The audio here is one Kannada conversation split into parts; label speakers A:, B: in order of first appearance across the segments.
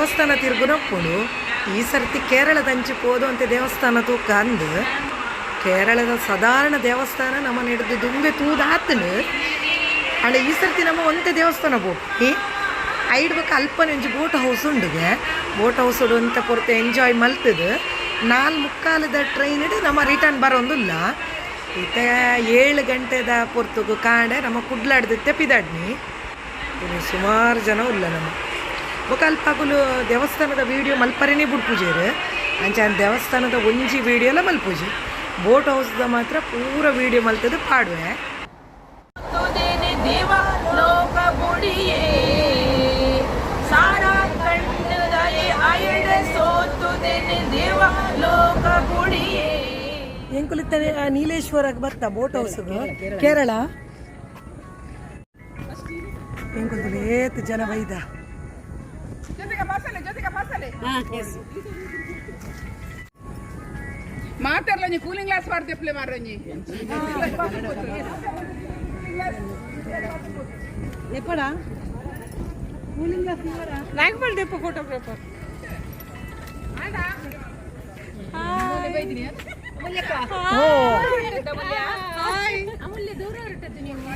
A: ದೇವಸ್ಥಾನ ತಿರುಗುನಪ್ಪುಡು ಈ ಸರ್ತಿ ಕೇರಳದಂಚಿ ಪೋದು ಅಂತ ದೇವಸ್ಥಾನ ತೂಕ ಅಂದು. ಕೇರಳದ ಸಾಧಾರಣ ದೇವಸ್ಥಾನ ನಮ್ಮ ಹಿಡಿದು ದುಂಬೆ ತೂದಾತನು ಅಲ್ಲ ಈ ಸರ್ತಿ ನಮ್ಮ ಒಂದೇ ದೇವಸ್ಥಾನ ಹೋಗಿ ಐಡ್ಬೇಕು ಅಲ್ಪನೆ ಒಂಜಿ ಬೋಟ್ ಹೌಸ್ ಉಂಡುಗೆ. ಬೋಟ್ ಹೌಸ್ ಅಂತ ಪೊರ್ತು ಎಂಜಾಯ್ ಮಲ್ತದು. ನಾಲ್ ಮುಕ್ಕಾಲದ ಟ್ರೈನ್ ಹಿಡಿದು ನಮ್ಮ ರಿಟರ್ನ್ ಬರೋಂದಿಲ್ಲ. ಈತ ಏಳು ಗಂಟೆದ ಪೊರ್ತುಗು ಕಾಂಡೆ ನಮ್ಮ ಕುಡ್ಲಾಡ್ದು ತೆಪ್ಪಿದಾಡ್ನಿ ಸುಮಾರು ಜನ ಉಲ್ಲ ನಮ್ಮ ಬೊಕ ದೇವಸ್ಥಾನದ ದೇವಸ್ಥಾನದ ವಿಡಿಯೋ ಮಲ್ಪರೇನೆ ಬುಡ್ಪುಜೇರು ಅಂಚಾನ್ ದೇವಸ್ಥಾನದ ಒಂಜಿ ವಿಡಿಯೋ ಎಲ್ಲ ಮಲ್ಪುಜಿ. ಬೋಟ್ ಹೌಸ್ದ ಮಾತ್ರ ಪೂರ ವಿಡಿಯೋ ಮಲ್ತದ ಪಾಡುವೆ. ಎಂಕುಲಿತ್ತನೆ ಆ ನೀಲೇಶ್ವರಕ್ಕೆ ಬರ್ತಾ ಬೋಟ್ ಹೌಸ್ ಕೇರಳ? ಎಂಕುಲಿತ್ತನೆ ಏತ್ ಜನ ಬೈದ.
B: ಮಾತಾಡ್ಲ ಕೂಲಿಂಗ್ ಗ್ಲಾಸ್ ಮಾಡ್ತೆಪ್ಲೆ ಮಾರಿ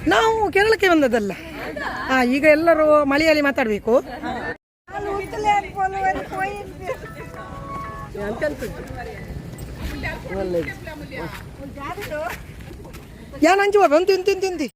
A: ನಾವು. ಕೇರಳಕ್ಕೆ ಬಂದದಲ್ಲ ಈಗ ಎಲ್ಲರೂ ಮಳೆಯಲ್ಲಿ ಮಾತಾಡಬೇಕು. ಯಾನ್ ಅಂಜು ಒಂದು ತಿಂದು ತಿಂದು ತಿಂದು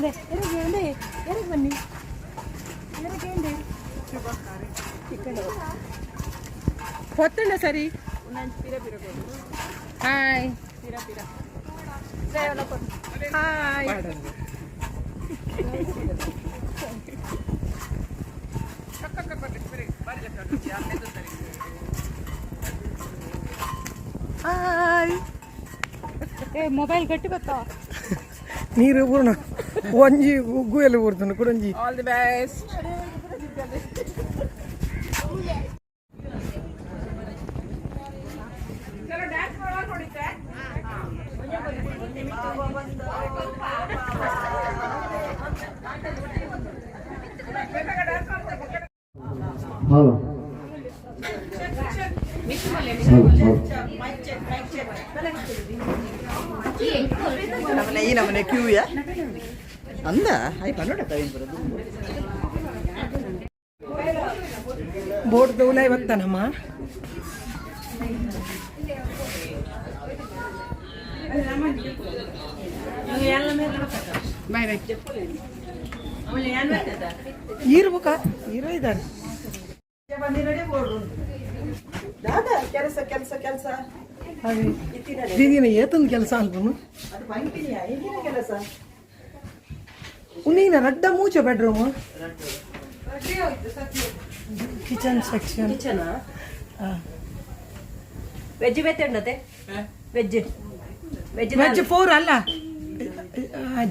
A: ഇറക്കേണ്ടേ
B: ഇറക്ക് പന്നി ഇറക്കേണ്ടേ ఇక్కడ
A: పొత్తుండ
B: సరి హాయ్ హాయ్ ಮೊಬೈಲ್ ಗಟ್ಟಿ ಬತ್ತ
A: ನೀರು ಪೂರ್ಣ ಒಂಜಿ ಉಗ್ಗು ಎಲ್ಲ ಊರ್ತಾನೆ ಕುಡಂಜಿ
B: ಆಲ್ ದಿ ಬೆಸ್ಟ್
C: ಹೌದು
D: ಈ ನಮನೆ ಕ್ಯೂ ಯಾ? ಅಂದ? ಆಯ್ ಪನ್ನೋಡಪ್ಪ ಏನು ಬರೋದು?
A: ಬೋಟ್ ದೌಲ ಇವತ್ತನಮ್ಮ
B: ಬಾಯ್ ಬಾಯ್
A: ಇರ್ಬೇಕ? ಇರೋ ಇದ್ದಾರೆ
D: ದಾದಾ ಕೆಲಸ ಕೆಲಸ ಕೆಲಸ.
A: ಹಾಗೆ. ದೀದಿನ ಏತಂದು ಕೆಲಸ ಅಲ್ವನು?
D: ಅದು ಏನಿನ ಕೆಲಸ?
A: ನೀನ ರಡ್ಡ ಮೂಚ ಬೆಡ್ರೂಮ್ ಕಿಚನ್ ಸೆಕ್ಷನ್
E: ಕಿಚನ ವೆಜ್ ಬೇತಂಡತೆ ವೆಜ್ ವೆಜ್
A: ವೆಜ್ ಫೋರ್ ಅಲ್ಲ?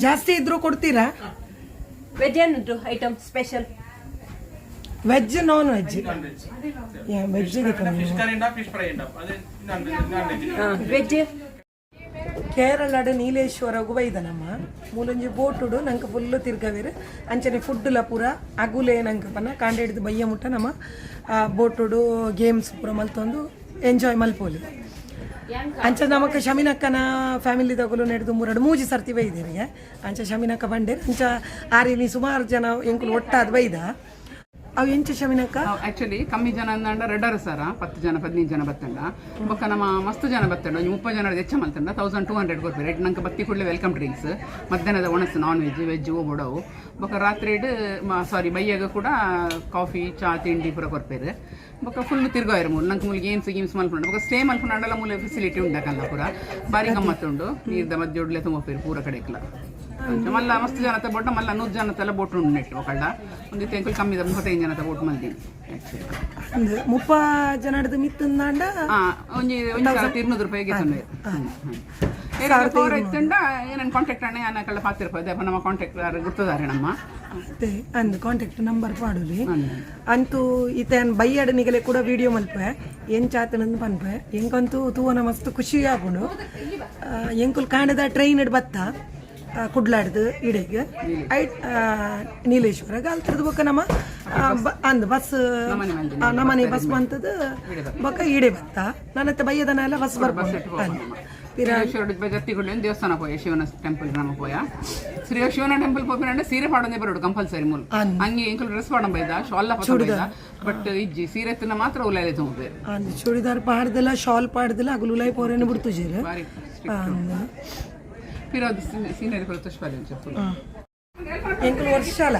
A: ಜಾಸ್ತಿ ಇದ್ರು ಕೊಡ್ತೀರಾ?
E: ವೆಜ್ ಏನುಂಟು item special
A: veg non veg veg
E: veg
A: ಕೇರಳದ ನೀಲೇಶ್ವರ ಗುಬೈದನಮ್ಮ ಮೂಲೊಂಜಿ ಬೋಟುಡು ನಂಗೆ ಫುಲ್ ತಿರ್ಗವೇರು ಅಂಚನೆ ಫುಡ್ಡುಲ ಪೂರ ಅಗುಲೆ ನಂಗೆ ಪನ್ನ ಕಾಂಡ ಹಿಡಿದು ಬಯ್ಯ ಮುಟ್ಟ ನಮ್ಮ ಬೋಟುಡು ಗೇಮ್ಸ್ ಪೂರ ಮಲ್ತೊಂದು ಎಂಜಾಯ್ ಮಲ್ಪೋಲಿ ಅಂಚ ನಮಕ್ ಶಮಿನಕ್ಕನ ಫ್ಯಾಮಿಲಿ ತಗೊಲು ನಡೆದು ಮೂರಡು ಮೂಜಿ ಸರ್ತಿ ಬೈದಿರಿಗೆ ಅಂಚ ಶಮಿನಕ್ಕ ಬಂಡೆ ಅಂಚ ಆರಿನಿ ಸುಮಾರು ಜನ ಎಂಕುಲು ಒಟ್ಟಾದ ಬೈದ ಅವು ಎಂಚ
B: ಆಕ್ಚುಲಿ ಕಮ್ಮಿ ಜನ ಅಂದಂಡ ರೆಡ್ಡರ್ ಸರ, ಪತ್ತು ಜನ ಹದಿನೈದು ಜನ ಬತ್ತಂಡ. ಬೊಕ್ಕ ನಮ್ಮ ಮಸ್ತ್ ಜನ ಬತ್ತಂಡ, ಒಂಜಿ ಮುಪ್ಪ ಜನ ಹೆಚ್ಚ ಮಲ್ತಂಡ ತೌಸಂಡ್ ಟೂ ಹಂಡ್ರೆಡ್ ಕೊಡ್ತಾರೆ ರೆಡ್ ನಂಗೆ ಬತ್ತಿ ಕೂಡಲೇ ವೆಲ್ಕಮ್ ಡ್ರಿಂಕ್ಸ್ ಮಧ್ಯಾಹ್ನದ ಒಣಸ್ ನಾನ್ ವೆಜ್ ವೆಜ್ ಓಬೋಡವು ಬೊಕ್ಕ ರಾತ್ರಿ ಸಾರಿ ಬೈಯಾಗ ಕೂಡ ಕಾಫಿ ಚಾ, ತಿಂಡಿ ಪೂರ ಕೊರ್ಪೇರು ಬೊಕ್ಕ ಫುಲ್ ತಿರ್ಗೋಯ್ರು ಮೂಲ ನಂಗೆ ಮೂಲ ಗೇಮ್ಸ್ ಗೇಮ್ಸ್ ಮಲ್ಪುಂಡು ಬೊಕ್ಕ ಸ್ಟೇ ಮಲ್ಪುಂಡಲ್ಲ ಮೂಲ ಫೆಸಿಲಿಟಿ ಉಂಡಕಲ್ಲ ಪೂರ. ಬಾರಿ ಗಮ್ಮತ್ತುಂಡು, ನೀರ್ದ ಮಧ್ಯ ಒಡ್ಲೆ ತುಂಬ ಪೂರ ಕಡೆಕ್ಲ ಮಲ್ಲ ಮಸ್ತ್ ಜನತ ಬೋಟ ಮಲ್ಲ ನೂರು ಜನತೆಲ್ಲ ಬೋಟ್ ಉಂಡು ನೆಟ್ಟು ಒಕಳ್ಳ ಒಂದು ತೆಂಕಲ್ ಕಮ್ಮಿ ಜನತ ಬೋಟ್ ಮಲ್ದಿನಿ
A: ಅಂದ್ ಮುಪ್ಪ ಮಿತ್ತಂದಾಂಡ
B: ಆ ಒಂಜಿ ಒಂಜಿ ಸಾವಿರದ ಇರುನೂರು ರೂಪಾಯಿಗೆ ತಂದೆ ಏನಾದ್ರು ಇತ್ತಂಡ ಕಾಂಟ್ಯಾಕ್ಟ್ ಅಣ್ಣ ಅಪ್ಪ ನಮ್ಮ ಕಾಂಟ್ಯಾಕ್ಟ್ ಗುರ್ತದಾರೆ ನಮ್ಮ.
A: ಅದೇ ಅಂದ್ ಕಾಂಟ್ಯಾಕ್ಟ್ ನಂಬರ್. ಅಂತೂ ಈತನ್ ಬೈಯಡ್ ನಿಗಲೆ ಕೂಡ ವಿಡಿಯೋ ಮಲ್ಪೆ ಏನ್ ಚಾತನಂದು ಪನ್ಪೆ ಎಂಕಂತೂ ತೂವನ ಮಸ್ತ್ ಖುಷಿ ಆಪುಂಡು ಆ, ಎಂಕುಲ್ ಕಾಣದ ಟ್ರೈನ್ ಬತ್ತ. ಕುಡ್ಲಾಡ್ದು ಇಡೆಗೆ ಐಟ್ ಆ, ನೀಲೇಶ್ವರ ಅಲ್ತರದ ಬೊಕ್ಕ ನಮ್ಮ ಅಂದ್ ಬಸ್ ಆ, ನಮನೆ ಬಸ್ ಬಂತದ ಬೊಕ್ಕ ಇಡೆ ಬತ್ತ. ನನ್ನ ಬೈಯದನ ಎಲ್ಲ ಬಸ್ ಬರ್ಬೋದು
B: ದೇವಸ್ಥಾನ ಪೋಯ ಶಿವನ ಟೆಂಪಲ್ ನಮ್ಮ ಪೋಯ ಶ್ರೀ ಶಿವನ ಟೆಂಪಲ್ ಪೋಪಿನಂಡೆ ಸೀರೆ ಪಾಡೊಂದೇ ಬರೋಡು ಕಂಪಲ್ಸರಿ ಮೂಲ. ಹಂಗೆ ಇಂಕಲ್ ಡ್ರೆಸ್ ಪಾಡಂ ಬೈದ ಶಾಲ್ ಬೈದ. ಬಟ್ ಇಜ್ಜಿ ಸೀರೆ ತಿನ್ನ ಮಾತ್ರ ಉಲಾಲೆ ತುಂಬ
A: ಅಂದ್ ಚೂಡಿದಾರ್ ಪಾಡ್ದಲ್ಲ ಶಾಲ್ ಪಾಡ್ದಲ್ಲ ಅಗಲು ಉಲಾಯ್ ಪೋರೇನು ಬಿಡ್ತು ಜೀರ.
B: ಕೊರ ತುಷ್ಪಾಲಿ ಫುಲ್
A: ಎಂಕುಲು ವರ್ಷಾಲ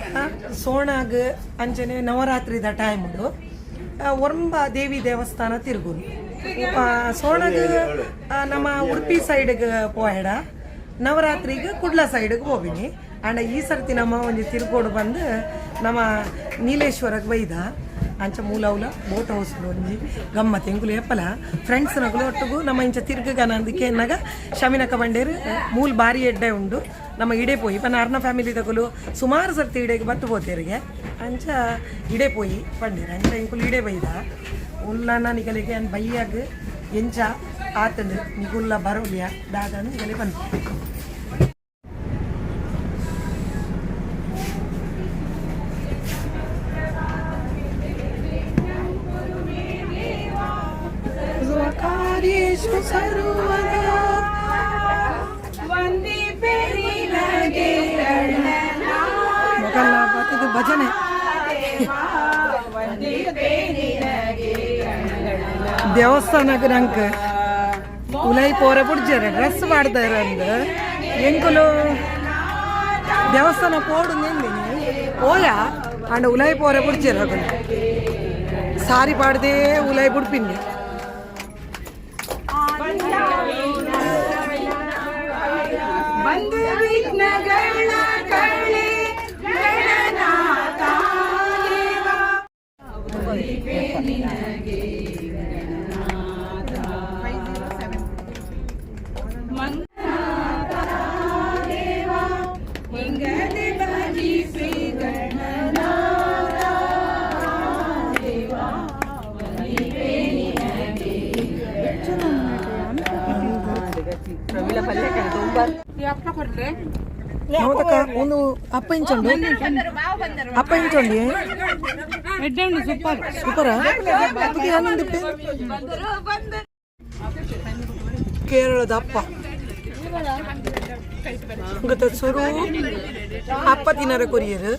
A: ಸೋಣಾಗ್ ಅಂಚನೆ ನವರಾತ್ರಿದ ಟೈಮ್ಡು ಒರಂಬ ದೇವಿ ದೇವಸ್ಥಾನ ತಿರುಗುನು. ಸೋಣಾಗ್ ನಮ್ಮ ಉಡುಪಿ ಸೈಡ್ಗೆ ಪೋಯಡ ನವರಾತ್ರಿಗೆ ಕುಡ್ಲ ಸೈಡ್ಗೆ ಹೋಗಿನಿ ಆಂಡ ಈ ಸರ್ತಿ ನಮ್ಮ ಒಂದು ತಿರುಗೋಡು ಬಂದು ನಮ್ಮ ನೀಲೇಶ್ವರಕ್ಕೆ ಬೈದ. ಅಂಚ ಮೂಲವುಲ ಬೋಟ್ ಹೌಸ್ ಒಂಜಿ ಗಮ್ಮತ್ ಎಂಕುಲು ಎಪ್ಪಲ. ಫ್ರೆಂಡ್ಸ್ ನಗುಲು ಒಟ್ಟುಗು ನಮ್ಮ ಇಂಚ ತಿರ್ಗಗನ ಅಂದಿಕೆ ಎನ್ನಾಗ ಶಮಿನಕ ಬಂಡೇರು ಮೂಲ್ ಬಾರಿ ಎಡ್ಡೆ ಉಂಡು. ನಮ್ಮ ಇಡೆ ಪೋಯಿ ಪನ್ನ ಅರ್ನ ಫ್ಯಾಮಿಲಿ ತಗೊಲು ಸುಮಾರು ಸರ್ತಿ ಇಡೆಗೆ ಬತ್ತು ಪೋತೇರಿಗೆ. ಅಂಚ ಇಡೆ ಪೋಯಿ ಪಂಡೇರು, ಅಂಚ ಎಂಕುಲು ಇಡೆ ಬೈದ. ಉಲ್ಲನ ನಿಗಲಿಗೆ ಅನ್ ಬೈಯಾಗ, ಎಂಚ ಆತಂದು, ನಿಗುಲ್ಲ ಬರೋಲಿಯ ದಾದ ನಿಗಲಿ ಬಂದು ಬರ್ತದೆ ಭಜನೆ. ದೇವಸ್ಥಾನಕ್ಕೆ ನಂಗೆ ಉಲೈ ಪೋರೆ ಬಿಡ್ಜಾರೆ ಡ್ರೆಸ್ ಮಾಡ್ತಾರ ಅಂದ. ಎಂಕುಲು, ದೇವಸ್ಥಾನ ಪೋಡು ನಿಂದಿನಿ. ಓಯ ಅಂಡ ಉಲೈ ಪೋರೆ ಬಿಡ್ಜಾರ ಸಾರಿ ಪಾಡ್ದೇ ಉಲೈ ಬಿಡ್ಪಿನ್ನಿ ಅಪ್ಪ ಇಂಚೊಂಡು ಅಪ್ಪ ಇಂಚೊಂಡಿ ಸೂಪರ್. ಸೂಪರ ಅದಕ್ಕೆ ಏನಂದಿಪ್ಪೆ ಕೇರಳದ ಅಪ್ಪ. ಗೊತ್ತ ಸುರು? ಅಪ್ಪ ತಿನ್ನರ ಕೊರಿಯರ್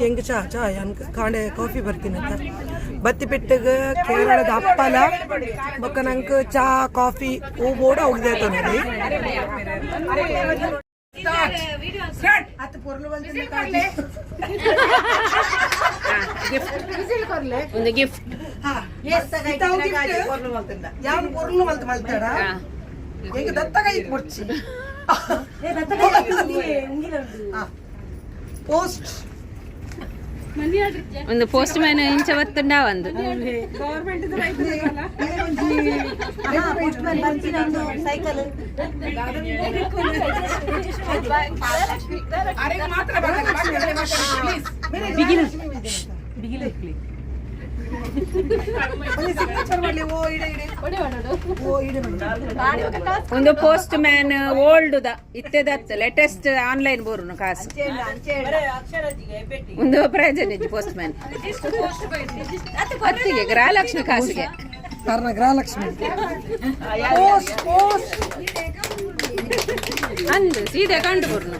A: ಹೆಂಗ ಚಾ? ಚಾ ಅನ್ಕ ಕಾಂಡೆ ಕಾಫಿ ಬರ್ತೀನಿ ಅಂತ. ಬತ್ತಿ ಪೆಟ್ಟಗ ಕೇರಳದ ಅಪ್ಪಲ ಬೊಕ್ಕ ನಂಗೆ ಚಾ ಕಾಫಿ ಹೂ ಬೋಡ ಹೋಗಿದೆ ನೋಡಿ.
E: ಒಂದು ಗಿಫ್ಟ್
A: ಯಾನ್ ಪೊರ್ಲು ಮಲ್ತ್ ಮಲ್ತಾಡ ಹೆಂಗ ದತ್ತಗ ಇದ್ ಮುಡ್ಚಿ ಪೋಸ್ಟ್
E: ಒಂದು ಪೋಸ್ಟ್ ಮ್ಯಾನ್ ಇಂಚ ಬತ್ತಂಡ ಒಂದು
A: ಸಿಗ್ನೇಚರ್
E: ಒಂದು ಪೋಸ್ಟ್ ಮ್ಯಾನ್ ಓಲ್ಡ್ ದ ಇತ್ತೆದತ್ತ ಲೇಟೆಸ್ಟ್ ಆನ್ಲೈನ್ ಬೋರ್ನು ಕಾಸು. ಒಂದು ಪ್ರಯೋಜನ ಇತ್ತು ಪೋಸ್ಟ್ ಮ್ಯಾನ್ ಹೊತ್ತಿಗೆ ಗೃಹಲಕ್ಷ್ಮಿ ಕಾಸಿಗೆ.
A: ಕಾರಣ ಗೃಹಲಕ್ಷ್ಮಿ.
E: ಅಂದು ಸೀದೆ ಕಂಡು ಬೋರ್ನು.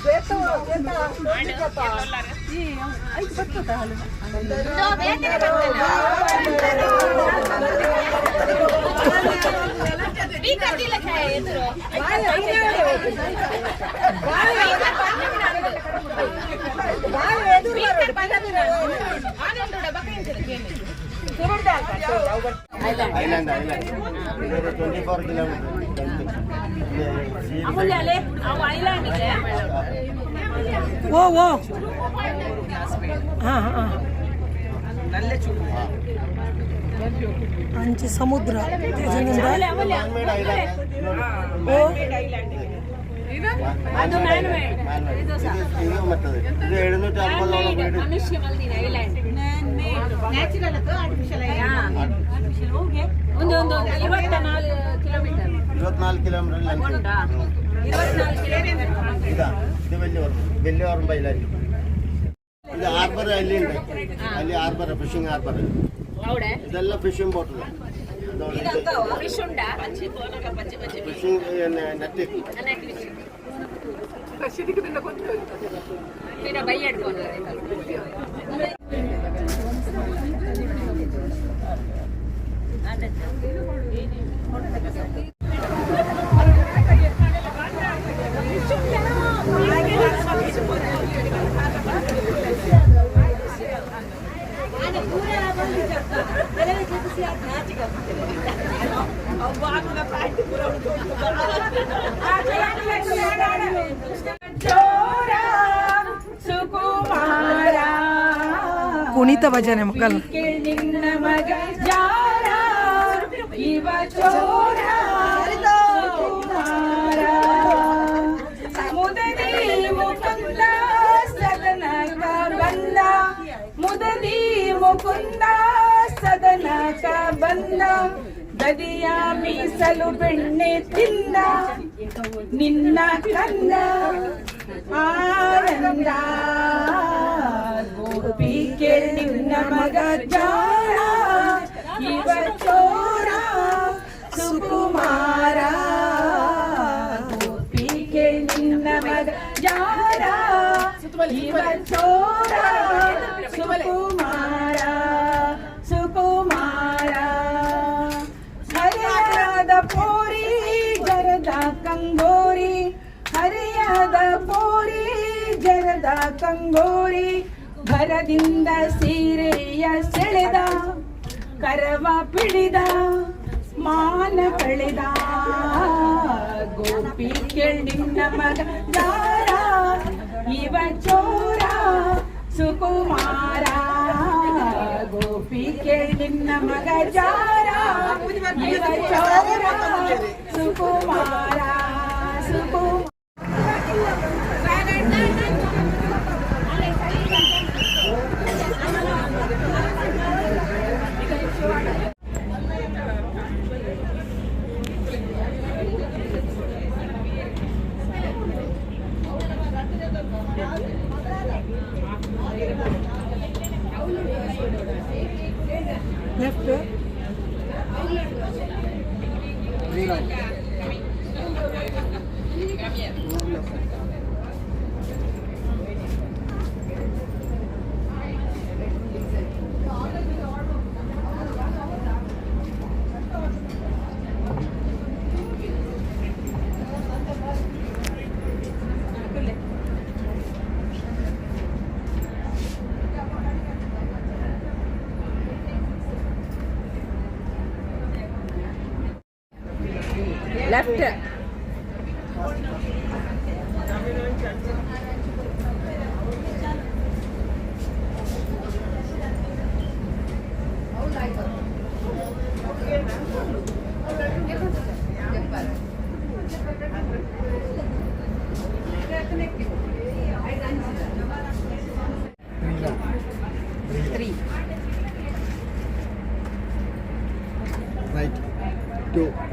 F: Beto, Beto,
G: Beto. Iya, itu betul dah. Beto,
A: Beto. Bika dila kaya itu loh. Bahaya, bahaya
G: itu loh. Bika pada bila. Anu tu dah pakai itu lagi. Turun dah. Island,
D: island,
H: island. Twenty four kilometer.
A: ഓ ഓ ആ ആ അഞ്ച് സമുദ്ര ഓ
E: ಒಂದು ಒಂದು ಐವತ್ತ ನಾಲ್ಕು ಕಿಲೋಮೀಟರ್
G: ഇരുപത്തിനാല് കിലോമീറ്റർ ഇതാ ഇത് വലിയ വലിയ ഓർമ്മയിലായിരിക്കും ഇത് ഹാർബർ അല്ലിയുണ്ട് ಅಲ್ಲಿ ഹാർബർ ഫിഷിംഗ് ഹാർബർ
E: അവിടെ
G: ಇದೆಲ್ಲ ಫಿಶಿಂಗ್ ಬೋಟ್
E: ಫಿಶ್ ಉಂಟಾ
A: ಕುಣಿತ ಭಜನೆ ಮಕ್ಕಳು
F: ನಿನ್ನ ಮಗ ಜಾರ ಇವ ಚೋರ ಸುಕುಮಾರ ಮುದದಿ ಮುಕುಂದ ಸದನಕ ಬಂದ ಮುದದಿ ಮುಕುಂದ ಸದನಕ ಬಂದ ದದಿಯ ಮೀಸಲು ಬೆಣ್ಣೆ ತಿಂದ ನಿನ್ನ ಕಂದ ಆನಂದ ಮಗ ಜಾರ ಇವ ಚೋರ ಸುಕುಮಾರ ಗೋಪಿ ನಿನ್ನ ಮಗ ಜಾರ ಇವ ಚೋರ ಸುಕುಮಾರ ಸುಕುಮಾರ ಹರಿಯಾದ ಪೋರಿ ಜರದ ಕಂಗೋರಿ ಹರಿಯಾದ ಪೋರಿ ಜರದ ಕಂಗೋರಿ ಭರದಿಂದ ಸೀರೆಯ ಸೆಳೆದ, ಕರವ ಪಿಡಿದ ಮಾನ ಕಳೆದ. ಗೋಪಿ ಕೇಳಿನ ಮಗ ಜಾರ ಇವ ಚೋರ, ಸುಕುಮಾರ. ಗೋಪಿ ಕೇಳಿನ ಮಗ ಜಾರ, ಇವ ಚೋರ, ಸುಕುಮಾರ.
G: left. Three.
A: Right.
E: Two.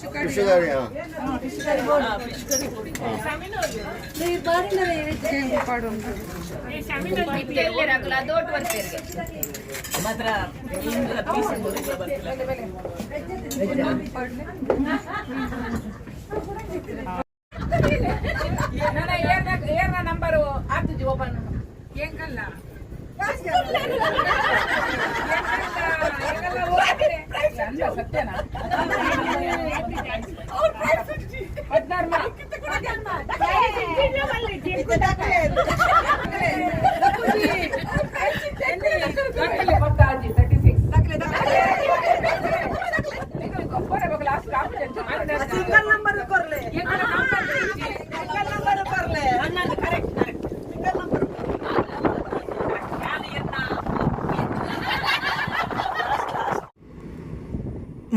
E: Fish curry ಹಾಂ
B: ಏನ ನಂಬರು ಆಗ್ತಿದ್ವಿ ಓಪನ್ ಹೆಂಗಲ್ಲ ಸತ್ಯನಾ? ಹದಿನಾರು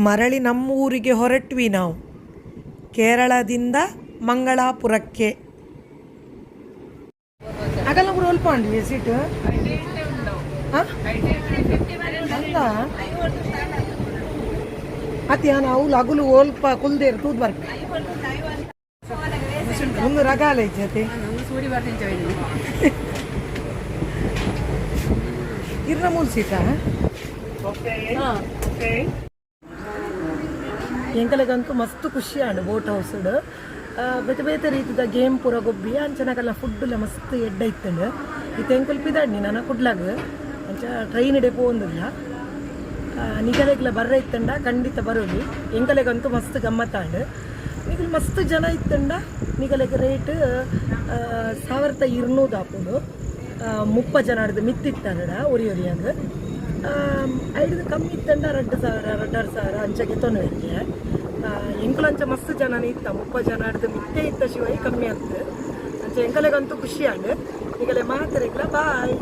A: ಮರಳಿ ನಮ್ಮ ಊರಿಗೆ ಹೊರಟ್ವಿ ನಾವು. ಕೇರಳದಿಂದ ಮಂಗಳಾಪುರಕ್ಕೆ. ಅಲ್ಪ ಉಂಡಿ ಸೀಟು ಅಲ್ಲ ಅತಿ ನಾವು ಲಗುಲು ಓಲ್ಪ ಕುಲ್ದೇರು ತೂದ್ ಬರ್ಕ. ಒಂದು ರಗಾಲ ಐತೆ ಇರ್ನ ಮೂಲ ಸೀಟಾ ಎಂಕಲೆಗಂತೂ ಮಸ್ತ್ ಖುಷಿ ಆಂಡ್ ಬೋಟ್ ಹೌಸ್ ಬೇತೆ ಬೇತೆ ರೀತಿದ ಗೇಮ್ ಪೂರ ಗೊಬ್ಬಿ ಅಂಚನಕಲ್ಲ ಫುಡ್ ಮಸ್ತ್ ಎಡ್ಡ ಇತ್ತಂಡು. ಇದು ಎಂಕಲ್ಪಿದಾಡ್ನಿ ನಾನು ಕುಡ್ಲಾಗ. ಅಂಚ ಟ್ರೈನ್ ಇಡೆ ಪೋಂದಿಲ್ಲ ನಿಗಲೆಗ್ಲ ಬರ್ರ ಇತ್ತಂಡ, ಖಂಡಿತ ಬರೋದು. ಎಂಕಲೆಗಂತೂ ಮಸ್ತ್ ಗಮ್ಮತ್ತಾಂಡ್. ನಿಗಲ್ ಮಸ್ತ್ ಜನ ಇತ್ತಂಡ ನಿಗಲೆಗ್ ರೇಟ್ ಸಾವಿರದ ಇರ್ನೂರು ಹಾಕೋದು ಮುಪ್ಪ ಜನ ಹಿಡ್ದು ಮಿತ್ತಿತ್ತಂಡ ಒರಿ ಅಂದ್ರೆ ಐದು ಕಮ್ಮಿ ಇತ್ತಂಡ ಎರಡು ಸಾವಿರ ಎರಡಾರು ಸಾವಿರ ಅಂಚಗೆ ತೊಂದರೆ. ಎಂಕಲಂಚ ಮಸ್ತ್ ಜನ ಇತ್ತ, ಮುಪ್ಪ ಜನ ಹಿಡ್ದು ಮಿತ್ತೆ ಇತ್ತ ಶಿವಾಯಿ ಕಮ್ಮಿ ಆಗ್ತದೆ. ಅಂಚೆ ಎಂಕಲೆಗಂತೂ ಖುಷಿ ಆಗ ಈಗಲೇ ಮಾತಾಡಿಗ್ಲ ಬಾಯ್